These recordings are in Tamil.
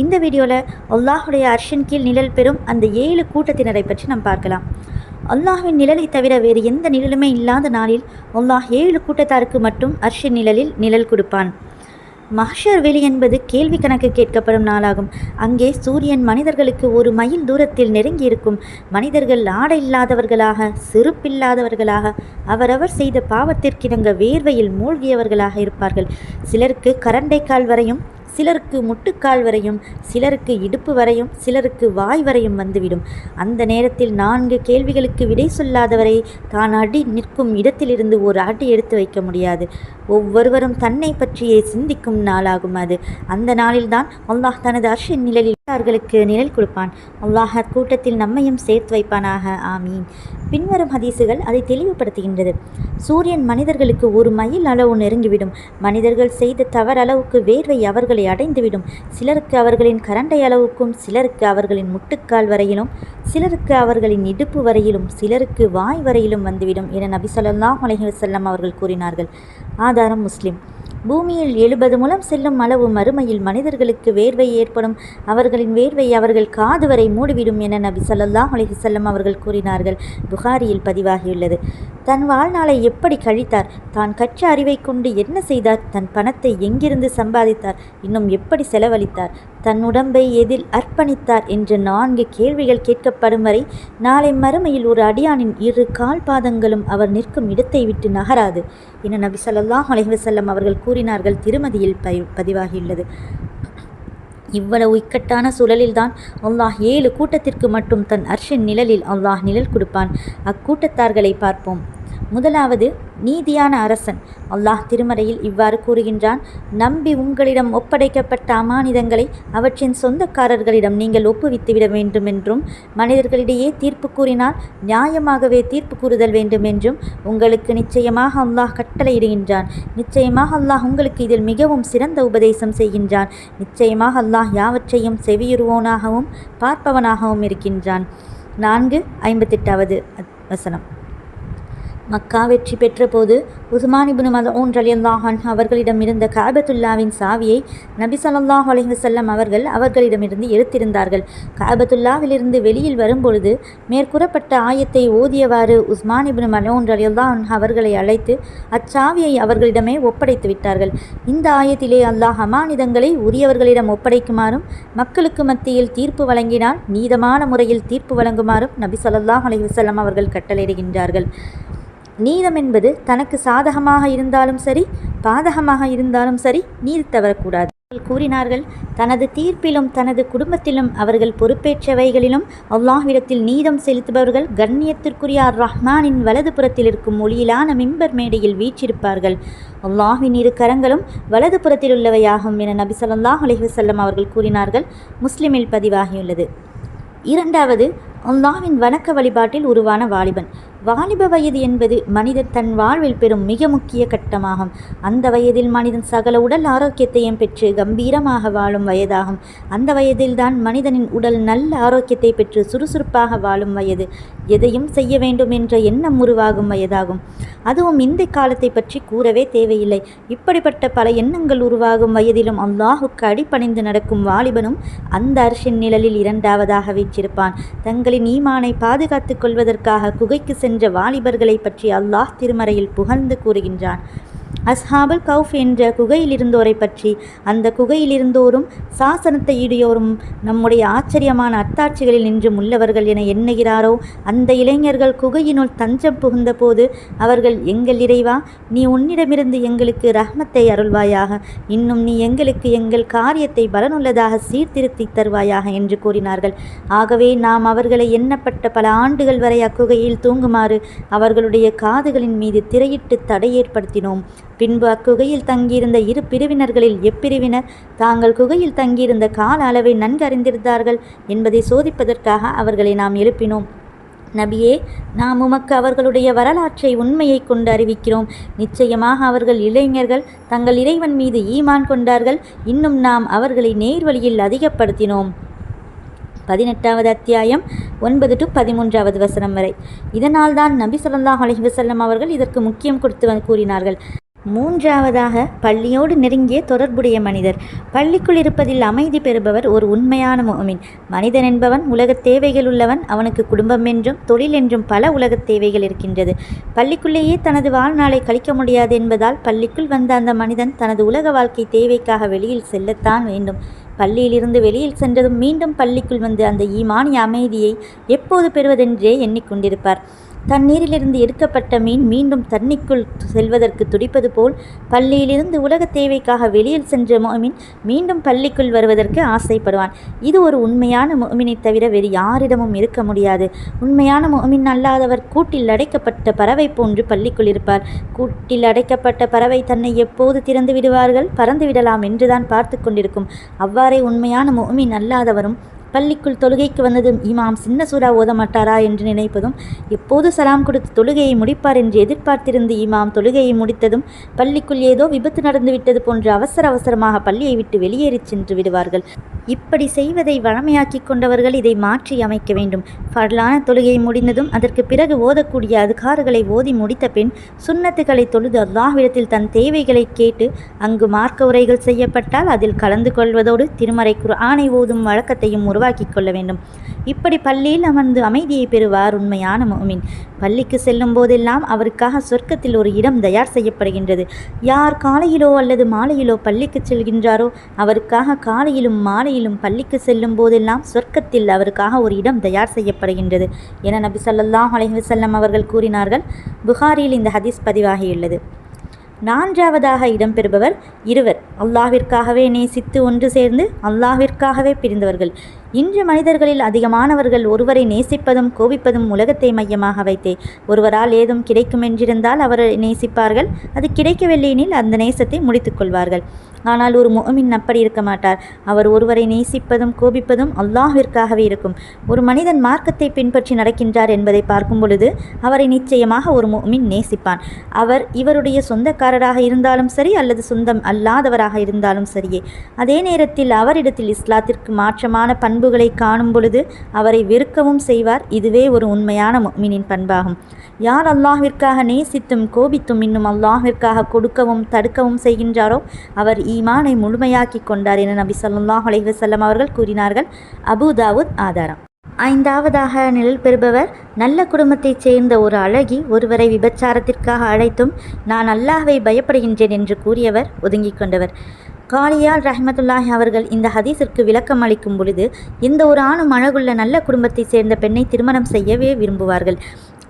இந்த வீடியோவில் அல்லாஹுடைய அர்ஷன் கீழ் நிழல் பெறும் அந்த ஏழு கூட்டத்தினரை பற்றி நாம் பார்க்கலாம். அல்லாஹ்வின் நிழலை தவிர வேறு எந்த நிழலுமே இல்லாத நாளில் அல்லாஹ் ஏழு கூட்டத்தாருக்கு மட்டும் அர்ஷின் நிழலில் நிழல் கொடுப்பான். மஹர் வெளி என்பது கேள்வி கணக்கு கேட்கப்படும் நாளாகும். அங்கே சூரியன் மனிதர்களுக்கு ஒரு மைல் தூரத்தில் நெருங்கி இருக்கும் மனிதர்கள் ஆடை இல்லாதவர்களாக செருப்பில்லாதவர்களாக அவரவர் செய்த பாவத்திற்கிணங்க வேர்வையில் மூழ்கியவர்களாக இருப்பார்கள். சிலருக்கு கரண்டைக்கால் வரையும் சிலருக்கு முட்டுக்கால் வரையும் சிலருக்கு இடுப்பு வரையும் சிலருக்கு வாய் வரையும் வந்துவிடும். அந்த நேரத்தில் நான்கு கேள்விகளுக்கு விடை சொல்லாதவரை தான் அடி நிற்கும் இடத்திலிருந்து ஒரு அடி எடுத்து வைக்க முடியாது. ஒவ்வொருவரும் தன்னை பற்றியே சிந்திக்கும் நாளாகும் அது. அந்த நாளில்தான் அல்லாஹ் தனது அர்ஷின் நிழலில் அவர்களுக்கு நிழல் கொடுப்பான். அல்லாஹ் கூட்டத்தில் நம்மையும் சேர்த்து வைப்பானாக. ஆமீன். பின்வரும் ஹதீசுகள் அதை தெளிவுபடுத்துகின்றது. சூரியன் மனிதர்களுக்கு ஒரு மைல் அளவு நெருங்கிவிடும். மனிதர்கள் செய்த தவறளவுக்கு வேர்வை அவர்களை அடைந்துவிடும். சிலருக்கு அவர்களின் கரண்டை அளவுக்கும் சிலருக்கு அவர்களின் முட்டுக்கால் வரையிலும் சிலருக்கு அவர்களின் இடுப்பு வரையிலும் சிலருக்கு வாய் வரையிலும் வந்துவிடும் என நபி ஸல்லல்லாஹு அலைஹி செல்லம் அவர்கள் கூறினார்கள். ஆதாரம் முஸ்லிம். பூமியில் எழுபது மூலம் செல்லும் அளவு மறுமையில் மனிதர்களுக்கு வேர்வை ஏற்படும். அவர்களின் வேர்வை அவர்கள் காது வரை மூடிவிடும் என நபி ஸல்லல்லாஹு அலைஹி செல்லம் அவர்கள் கூறினார்கள். புகாரியில் பதிவாகியுள்ளது. தன் வாழ்நாளை எப்படி கழித்தார்? தான் கற்ற அறிவை கொண்டு என்ன செய்தார்? தன் பணத்தை எங்கிருந்து சம்பாதித்தார்? இன்னும் எப்படி செலவழித்தார்? தன் உடம்பை எதில் அர்ப்பணித்தார்? என்ற நான்கு கேள்விகள் கேட்கப்படும் வரை நாளை மறுமையில் ஒரு அடியானின் இரு கால் பாதங்களும் அவர் நிற்கும் இடத்தை விட்டு நகராது. என நபி சொல்லாஹ் அலைவசல்லம் அவர்கள் கூறினார்கள். திருமதியில் பதிவாகியுள்ளது. இவ்வளவு இக்கட்டான சூழலில்தான் அல்லாஹ் ஏழு கூட்டத்திற்கு மட்டும் தன் அர்ஷின் நிழலில் அல்லாஹ் நிழல் கொடுப்பான். அக்கூட்டத்தார்களை பார்ப்போம். முதலாவது நீதியான அரசன். அல்லாஹ் திருமறையில் இவ்வாறு கூறுகின்றான் நம்பி உங்களிடம் ஒப்படைக்கப்பட்ட அமானிதங்களை அவற்றின் சொந்தக்காரர்களிடம் நீங்கள் ஒப்புவித்துவிட வேண்டும் என்றும் மனிதர்களிடையே தீர்ப்பு கூறினால் நியாயமாகவே தீர்ப்பு கூறுதல் வேண்டும் என்றும் உங்களுக்கு நிச்சயமாக அல்லாஹ் கட்டளையிடுகின்றான். நிச்சயமாக அல்லாஹ் உங்களுக்கு இதில் மிகவும் சிறந்த உபதேசம் செய்கின்றான். நிச்சயமாக அல்லாஹ் யாவற்றையும் செவியுறுவோனாகவும் பார்ப்பவனாகவும் இருக்கின்றான். நான்கு ஐம்பத்தெட்டாவது வசனம். மக்கா வெற்றி பெற்றபோது உஸ்மான் இப்னு மதூன் ரலியல்லாஹன் அவர்களிடம் இருந்த காபத்துல்லாவின் சாவியை நபி சலல்லாஹ் அலைஹி செல்லம் அவர்கள் அவர்களிடமிருந்து எடுத்திருந்தார்கள். காபத்துல்லாவிலிருந்து வெளியில் வரும்பொழுது மேற்கூறப்பட்ட ஆயத்தை ஓதியவாறு உஸ்மான் இப்னு மலூன் ரலியல்லாஹன் அவர்களை அழைத்து அச்சாவியை அவர்களிடமே ஒப்படைத்து விட்டார்கள். இந்த ஆயத்திலே அல்லாஹ் அமானிதங்களை உரியவர்களிடம் ஒப்படைக்குமாறும் மக்களுக்கு மத்தியில் தீர்ப்பு வழங்கினால் நீதமான முறையில் தீர்ப்பு வழங்குமாறும் நபி ஸல்லல்லாஹு அலைஹி வஸல்லம் அவர்கள் கட்டளையிடுகின்றார்கள். நீதம் என்பது தனக்கு சாதகமாக இருந்தாலும் சரி பாதகமாக இருந்தாலும் சரி நீதி தவறக்கூடாது. கூறினார்கள் தனது தீர்ப்பிலும் தனது குடும்பத்திலும் அவர்கள் பொறுப்பேற்றவைகளிலும் அல்லாஹ்விடத்தில் நீதம் செலுத்துபவர்கள் கண்ணியத்திற்குரிய அர் ரஹ்மானின் வலது புறத்தில் இருக்கும் ஒளியிலான மிம்பர் மேடையில் வீற்றிருப்பார்கள். அல்லாஹின் இரு கரங்களும் வலது புறத்தில் உள்ளவையாகும் என நபி சொல்லாஹ் அலிஹசல்லம் அவர்கள் கூறினார்கள். முஸ்லிமில் பதிவாகியுள்ளது. இரண்டாவது அல்லாஹ்வின் வணக்க வழிபாட்டில் உருவான வாலிபன். வாலிப வயது என்பது மனிதன் தன் வாழ்வில் பெறும் மிக முக்கிய கட்டமாகும். அந்த வயதில் மனிதன் சகல உடல் ஆரோக்கியத்தையும் பெற்று கம்பீரமாக வாழும் வயதாகும். அந்த வயதில்தான் மனிதனின் உடல் நல்ல ஆரோக்கியத்தை பெற்று சுறுசுறுப்பாக வாழும் வயது. எதையும் செய்ய வேண்டும் என்ற எண்ணம் உருவாகும் வயதாகும். அதுவும் இந்த காலத்தை பற்றி கூறவே தேவையில்லை. இப்படிப்பட்ட பல எண்ணங்கள் உருவாகும் வயதிலும் அல்லாஹுக்கு அடிப்பணிந்து நடக்கும் வாலிபனும் அந்த அரிசின் நிழலில் இரண்டாவதாக வீற்றிருப்பான். தங்களின் ஈமானை பாதுகாத்துக் கொள்வதற்காக குகைக்கு சென்ற வாலிபர்களை பற்றி அல்லாஹ் திருமறையில் புகழ்ந்து கூறுகின்றான். அஸ்ஹாபுல் கவுஃப் என்ற குகையிலிருந்தோரை பற்றி அந்த குகையிலிருந்தோரும் சாசனத்தை ஈடியோரும் நம்முடைய ஆச்சரியமான அத்தாட்சிகளில் நின்றும் உள்ளவர்கள் என எண்ணுகிறாரோ அந்த இளைஞர்கள் குகையினுள் தஞ்சம் புகுந்தபோது அவர்கள் எங்கள் இறைவா நீ உன்னிடமிருந்து எங்களுக்கு ரஹ்மத்தை அருள்வாயாக இன்னும் நீ எங்களுக்கு எங்கள் காரியத்தை பலனுள்ளதாக சீர்திருத்தி தருவாயாக என்று கூறினார்கள். ஆகவே நாம் அவர்களை எண்ணப்பட்ட பல ஆண்டுகள் வரை அக்குகையில் தூங்குமாறு அவர்களுடைய காதுகளின் மீது திரையிட்டு தடை ஏற்படுத்தினோம் பின்பு அக்குகையில் தங்கியிருந்த இரு பிரிவினர்களில் எப்பிரிவினர் தாங்கள் குகையில் தங்கியிருந்த கால அளவை நன்கறிந்திருந்தார்கள் என்பதை சோதிப்பதற்காக அவர்களை நாம் எழுப்பினோம். நபியே நாம் உமக்கு அவர்களுடைய வரலாற்றை உண்மையை கொண்டு அறிவிக்கிறோம். நிச்சயமாக அவர்கள் இளைஞர்கள் தங்கள் இறைவன் மீது ஈமான் கொண்டார்கள். இன்னும் நாம் அவர்களை நேர்வழியில் அதிகப்படுத்தினோம். பதினெட்டாவது அத்தியாயம் ஒன்பது டு பதிமூன்றாவது வசனம் வரை. இதனால்தான் நபி சொல்லாஹ் அலஹி வசல்லம் அவர்கள் இதற்கு முக்கியம் கொடுத்து கூறினார்கள். மூன்றாவதாக பள்ளியோடு நெருங்கிய தொடர்புடைய மனிதர். பள்ளிக்குள் இருப்பதில் அமைதி பெறுபவர் ஒரு உண்மையான முகமின் மனிதன் என்பவன் உலகத் தேவைகள் உள்ளவன் அவனுக்கு குடும்பம் என்றும் தொழில் என்றும் பல உலகத் தேவைகள் இருக்கின்றது. பள்ளிக்குள்ளேயே தனது வாழ்நாளை கழிக்க முடியாது என்பதால் பள்ளிக்குள் வந்த அந்த மனிதன் தனது உலக வாழ்க்கை தேவைக்காக வெளியில் செல்லத்தான் வேண்டும். பள்ளியிலிருந்து வெளியில் சென்றதும் மீண்டும் பள்ளிக்குள் வந்து அந்த ஈமானிய அமைதியை எப்போது பெறுவதென்றே எண்ணிக்கொண்டிருப்பார் தண்ணீரிலிருந்து எடுக்கப்பட்ட மீன் மீண்டும் தண்ணிக்குள் செல்வதற்கு துடிப்பது போல் பள்ளியிலிருந்து உலக தேவைக்காக வெளியில் சென்ற மோமின் மீண்டும் பள்ளிக்குள் வருவதற்கு ஆசைப்படுவான். இது ஒரு உண்மையான மோமினை தவிர வேறு யாரிடமும் இருக்க முடியாது. உண்மையான மோமின் அல்லாதவர் கூட்டில் அடைக்கப்பட்ட பறவை போன்று பள்ளிக்குள் இருப்பார். கூட்டில் அடைக்கப்பட்ட பறவை தன்னை எப்போது திறந்து விடுவார்கள்? பறந்து விடலாம் என்றுதான் பார்த்து கொண்டிருக்கும். அவ்வாறே உண்மையான மோமின் அல்லாதவரும் பள்ளிக்குள் தொழுகைக்கு வந்ததும் இமாம் சின்ன சூறா ஓத மாட்டாரா என்று நினைப்பதும் எப்போது சலாம் கொடுத்து தொழுகையை முடிப்பார் என்று எதிர்பார்த்திருந்து இமாம் தொழுகையை முடித்ததும் பள்ளிக்குள் ஏதோ விபத்து நடந்துவிட்டது போன்று அவசர அவசரமாக பள்ளியை விட்டு வெளியேறிச் சென்று விடுவார்கள். இப்படி செய்வதை வழமையாக்கி கொண்டவர்கள் இதை மாற்றி அமைக்க வேண்டும். ஃபர்லான தொழுகை முடிந்ததும் அதற்கு பிறகு ஓதக்கூடிய அதுகாறுகளை ஓதி முடித்த பின் சுன்னத்துகளை தொழுது அல்லாஹ்விடத்தில் தன் தேவைகளை கேட்டு அங்கு மார்க்க உரைகள் செய்யப்பட்டால் அதில் கலந்து கொள்வதோடு திருமறை குர்ஆனை ஓதும் வழக்கத்தையும் உருவாக்கி கொள்ள வேண்டும் இப்படி பள்ளியில் அமர்ந்து அமைதியை பெறுவார் உண்மையான மோமின். பள்ளிக்கு செல்லும் போதெல்லாம் அவருக்காக சொர்க்கத்தில் ஒரு இடம் தயார் செய்யப்படுகின்றது. யார் காலையிலோ அல்லது மாலையிலோ பள்ளிக்கு செல்கின்றாரோ அவருக்காக காலையிலும் மாலையிலும் பள்ளிக்கு செல்லும் போதெல்லாம் சொர்க்கத்தில் அவருக்காக ஒரு இடம் தயார் செய்யப்படுகின்றது என நபி சொல்லாஹ் அலைவசல்லம் அவர்கள் கூறினார்கள். புகாரியில் இந்த ஹதீஸ் பதிவாகியுள்ளது. நான்காவதாக இடம்பெறுபவர் இருவர். அல்லாவிற்காகவே நேசித்து ஒன்று சேர்ந்து அல்லாவிற்காகவே பிரிந்தவர்கள். இன்று மனிதர்களில் அதிகமானவர்கள் ஒருவரை நேசிப்பதும் கோபிப்பதும் உலகத்தை மையமாக வைத்தே. ஒருவரால் ஏதும் கிடைக்கும் என்றிருந்தால் அவரை நேசிப்பார்கள். அது கிடைக்கவில்லையெனில் அந்த நேசத்தை முடித்துக்கொள்வார்கள் ஆனால் ஒரு முகமின் அப்படி இருக்க மாட்டார். அவர் ஒருவரை நேசிப்பதும் கோபிப்பதும் அல்லாஹிற்காகவே இருக்கும். ஒரு மனிதன் மார்க்கத்தை பின்பற்றி நடக்கின்றார் என்பதை பார்க்கும் பொழுது அவரை நிச்சயமாக ஒரு முகமின் நேசிப்பான். அவர் இவருடைய சொந்தக்காரராக இருந்தாலும் சரி அல்லது சொந்தம் அல்லாதவராக இருந்தாலும் சரியே. அதே நேரத்தில் அவரிடத்தில் இஸ்லாத்திற்கு மாற்றமான பண்புகளை காணும் பொழுது அவரை வெறுக்கவும் செய்வார். இதுவே ஒரு உண்மையான மீனின் பண்பாகும். யார் அல்லாஹிற்காக நேசித்தும் கோபித்தும் இன்னும் அல்லாஹிற்காக கொடுக்கவும் தடுக்கவும் செய்கின்றாரோ அவர் ஈமானை முழுமையாக்கி கொண்டார் என நபி சொல்லாஹ் அலைவசல்லம் அவர்கள் கூறினார்கள். அபுதாவுத் ஆதாரம். ஐந்தாவதாக நிழல் பெறுபவர் நல்ல குடும்பத்தைச் சேர்ந்த ஒரு அழகி ஒருவரை விபச்சாரத்திற்காக அழைத்தும் நான் அல்லாஹை பயப்படுகின்றேன் என்று கூறியவர் ஒதுங்கிக் கொண்டவர். காலியால் ரஹமத்துல்லாஹி அவர்கள் இந்த ஹதீஸிற்கு விளக்கம் அளிக்கும் பொழுது எந்த ஒரு ஆணும் அழகுள்ள நல்ல குடும்பத்தைச் சேர்ந்த பெண்ணை திருமணம் செய்யவே விரும்புவார்கள்.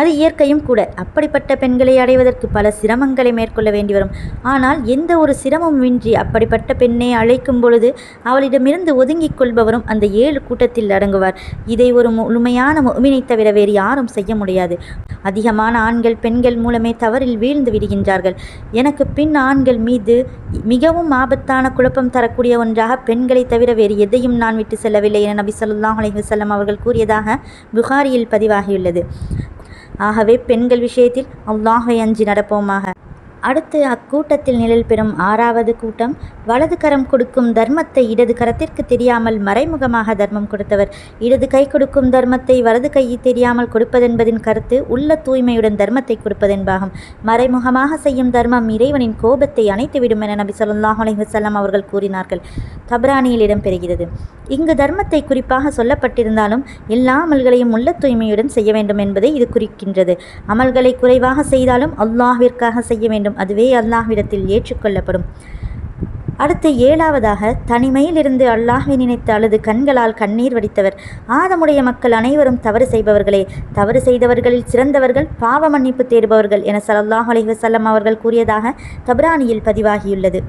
அது இயற்கையும் கூட அப்படிப்பட்ட பெண்களை அடைவதற்கு பல சிரமங்களை மேற்கொள்ள வேண்டி வரும். ஆனால் எந்த ஒரு சிரமமின்றி அப்படிப்பட்ட பெண்ணை அழைக்கும் பொழுது அவளிடமிருந்து ஒதுங்கிக் கொள்பவரும் அந்த ஏழு கூட்டத்தில் அடங்குவார். இதை ஒரு முழுமையான முமினை தவிர வேறு யாரும் செய்ய முடியாது. அதிகமான ஆண்கள் பெண்கள் மூலமே தவறில் வீழ்ந்து விடுகின்றார்கள். எனக்கு பின் ஆண்கள் மீது மிகவும் ஆபத்தான குழப்பம் தரக்கூடிய ஒன்றாக பெண்களை தவிர வேறு எதையும் நான் விட்டு செல்லவில்லை என நபி சொல்லாஹ் அலைவசல்லம் அவர்கள் கூறியதாக புகாரியில் பதிவாகியுள்ளது. ஆகவே பெண்கள் விஷயத்தில் அல்லாஹை அஞ்சி நடப்போமாக. அடுத்து அக்கூட்டத்தில் நிழல் பெறும் ஆறாவது கூட்டம். வலது கரம் கொடுக்கும் தர்மத்தை இடது கரத்திற்கு தெரியாமல் மறைமுகமாக தர்மம் கொடுத்தவர். இடது கை கொடுக்கும் தர்மத்தை வலது கை தெரியாமல் கொடுப்பதென்பதின் கருத்து உள்ள தூய்மையுடன் தர்மத்தை கொடுப்பதென்பாகும். மறைமுகமாக செய்யும் தர்மம் இறைவனின் கோபத்தை அணைத்துவிடும் என நபி சொல்லாஹ் அலைவசல்லாம் அவர்கள் கூறினார்கள். தப்ரானியில் இடம்பெறுகிறது. இங்கு தர்மத்தை குறிப்பாக சொல்லப்பட்டிருந்தாலும் எல்லா அமல்களையும் உள்ள தூய்மையுடன் செய்ய வேண்டும் என்பதை இது குறிக்கின்றது. அமல்களை குறைவாக செய்தாலும் அல்லாஹ்விற்காக செய்ய வேண்டும். அதுவே அல்லாஹ்விடத்தில் ஏற்றுக்கொள்ளப்படும் அடுத்து ஏழாவதாக தனிமையிலிருந்து அல்லாஹை நினைத்து அழுது கண்களால் கண்ணீர் வடித்தவர். ஆதமுடைய மக்கள் அனைவரும் தவறு செய்பவர்களே. தவறு செய்தவர்களில் சிறந்தவர்கள் பாவ மன்னிப்பு தேடுபவர்கள் என ஸல்லல்லாஹு அலைஹி அவர்கள் கூறியதாக தப்ரானியில் பதிவாகியுள்ளது.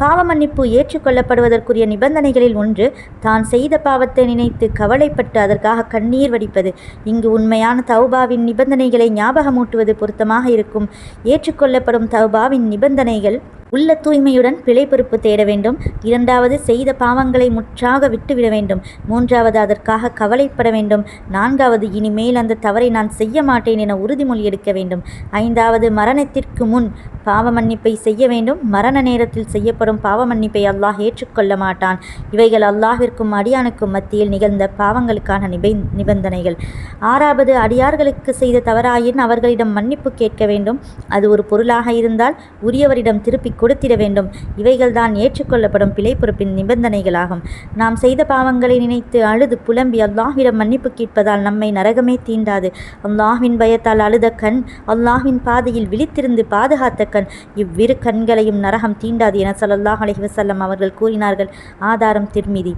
பாவ மன்னிப்பு ஏற்றுக்கொள்ளப்படுவதற்குரிய நிபந்தனைகளில் ஒன்று தான் செய்த பாவத்தை நினைத்து கவலைப்பட்டு அதற்காக கண்ணீர் வடிப்பது. இங்கு உண்மையான தௌபாவின் நிபந்தனைகளை ஞாபகமூட்டுவது பொருத்தமாக இருக்கும். ஏற்றுக்கொள்ளப்படும் தௌபாவின் நிபந்தனைகள் உள்ள தூய்மையுடன் பிழை பொறுப்பு தேட வேண்டும். இரண்டாவது செய்த பாவங்களை முற்றாக விட்டுவிட வேண்டும். மூன்றாவது அதற்காக கவலைப்பட வேண்டும். நான்காவது இனிமேல் அந்த தவறை நான் செய்ய மாட்டேன் என உறுதிமொழி எடுக்க வேண்டும். ஐந்தாவது மரணத்திற்கு முன் பாவ மன்னிப்பை செய்ய வேண்டும். மரண நேரத்தில் செய்யப்படும் பாவ மன்னிப்பை அல்லாஹ் ஏற்றுக்கொள்ள மாட்டான். இவைகள் அல்லாஹிற்கும் அடியானுக்கும் மத்தியில் நிகழ்ந்த பாவங்களுக்கான நிபை நிபந்தனைகள். ஆறாவது அடியார்களுக்கு செய்த தவறாயின் அவர்களிடம் மன்னிப்பு கேட்க வேண்டும். அது ஒரு பொருளாக இருந்தால் உரியவரிடம் திருப்பி கொடுத்திட வேண்டும். இவைகள்தான் ஏற்றுக்கொள்ளப்படும் பிழை பொறுப்பின் நிபந்தனைகளாகும். நாம் செய்த பாவங்களை நினைத்து அழுது புலம்பி அல்லாஹ்விடம் மன்னிப்பு கேட்பதால் நம்மை நரகமே தீண்டாது. அல்லாஹ்வின் பயத்தால் அழுத கண் அல்லாஹ்வின் பாதையில் விழித்திருந்து பாதுகாத்த கண் இவ்விரு கண்களையும் நரகம் தீண்டாது என ஸல்லல்லாஹு அலைஹி அவர்கள் கூறினார்கள். ஆதாரம் திருமிதி.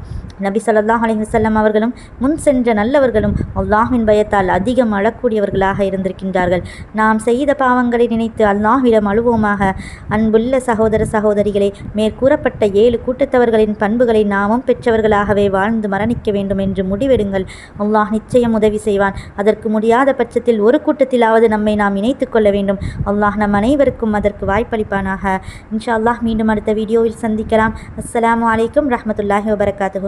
நபி சல்லாஹ் அலைஹி அவர்களும் முன் சென்ற நல்லவர்களும் அல்லாஹின் பயத்தால் அதிகம் அழக்கூடியவர்களாக இருந்திருக்கின்றார்கள். நாம் செய்த பாவங்களை நினைத்து அல்லாஹ்விடம் அழுவோமாக. அன்புள்ள சகோதர சகோதரிகளே மேற்கூறப்பட்ட ஏழு கூட்டத்தவர்களின் பண்புகளை நாமும் பெற்றவர்களாகவே வாழ்ந்து மரணிக்க வேண்டும் என்று முடிவெடுங்கள். அல்லாஹ் நிச்சயம் உதவி செய்வான். அதற்கு முடியாத பட்சத்தில் ஒரு கூட்டத்திலாவது நம்மை நாம் இணைத்துக் கொள்ள வேண்டும். அல்லாஹ் நம் அனைவருக்கும் அதற்கு வாய்ப்பளிப்பானாக. இன்ஷா அல்லாஹ் மீண்டும் அடுத்த வீடியோவில் சந்திக்கலாம். அஸ்லாம் வலைக்கம் ரஹமத்துல்லாஹி வபரகாத்து